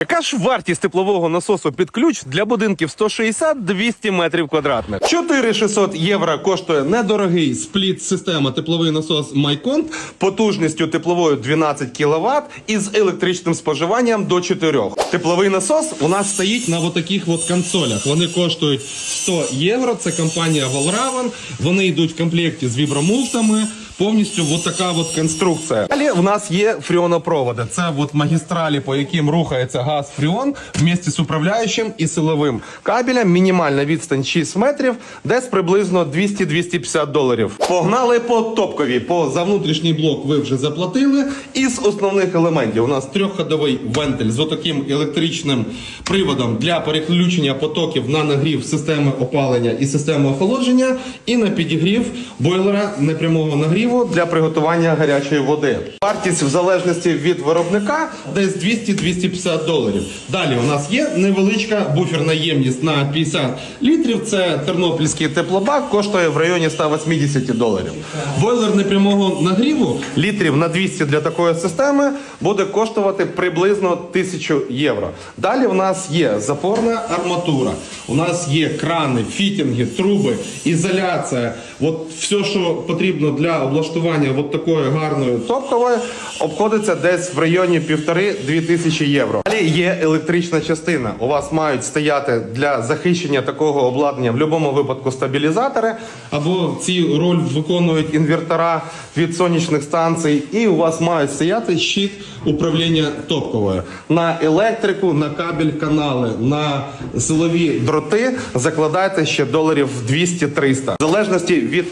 Яка ж вартість теплового насосу під ключ для будинків 160-200 метрів квадратних? 4600 євро коштує недорогий спліт-система тепловий насос Майконт потужністю тепловою 12 кВт із електричним споживанням до 4. Тепловий насос у нас стоїть на отаких от консолях. Вони коштують 100 євро. Це компанія Valraven. Вони йдуть в комплекті з вібромултами. Повністю от така от конструкція. Далі в нас є фріонопроводи. Це от магістралі, по яким рухається газ фріон вместе з управляючим і силовим кабелем. Мінімальна відстань 6 метрів, десь приблизно 200-250 доларів. Погнали по топкові. По за внутрішній блок ви вже заплатили. Із основних елементів у нас трьохходовий вентиль з отаким електричним приводом для переключення потоків на нагрів системи опалення і системи охолодження, і на підігрів бойлера непрямого нагріву для приготування гарячої води. Вартість в залежності від виробника десь 200-250 доларів. Далі у нас є невеличка буферна ємність на 50 літрів. Це тернопільський теплобак, коштує в районі 180 доларів. Бойлер непрямого нагріву літрів на 200 для такої системи буде коштувати приблизно 1000 євро. Далі у нас є запорна арматура, у нас є крани, фітінги, труби, ізоляція. От все, що потрібно для облаштування от такої гарної топкової, обходиться десь в районі півтори-дві тисячі євро. Далі є електрична частина. У вас мають стояти для захищення такого обладнання в будь-якому випадку стабілізатори, або ці роль виконують інвертора від сонячних станцій, і у вас мають стояти щит управління топковою. На електрику, на кабель канали, на силові дроти закладайте ще доларів 200-300. В залежності від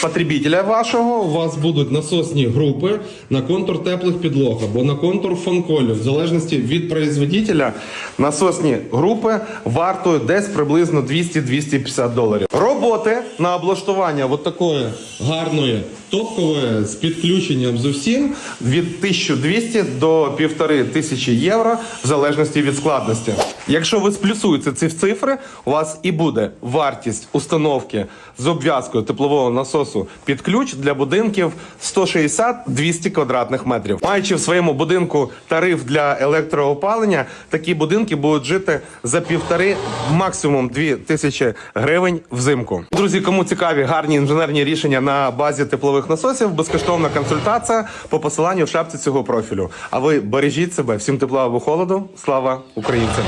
потребителя вашого у вас будуть насосні групи на контур теплих підлог або на контур фонколів. В залежності від производителя насосні групи вартують десь приблизно 200-250 доларів. Роботи на облаштування от такої гарної топкової з підключенням з усім від 1200 до 1500 євро в залежності від складності. Якщо ви сплюсуєте ці цифри, у вас і буде вартість установки з обв'язкою теплового насосу під ключ для будинків 160-200 квадратних метрів. Маючи в своєму будинку тариф для електроопалення, такі будинки будуть жити за півтори, максимум дві тисячі гривень взимку. Друзі, кому цікаві гарні інженерні рішення на базі теплових насосів, безкоштовна консультація по посиланню в шапці цього профілю. А ви бережіть себе, всім тепла або холоду. Слава українцям!